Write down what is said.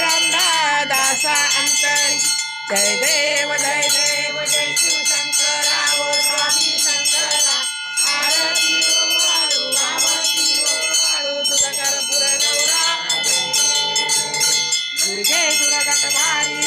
रामदा दासा अंतरी जय देव जय देव जय शिवशंकरा ओ स्वामी शंकरा। आरती ओ वाळू आरती ओ वाळू तुझा कर्पूर गौरा। दुर्गे दुर्गत भारी।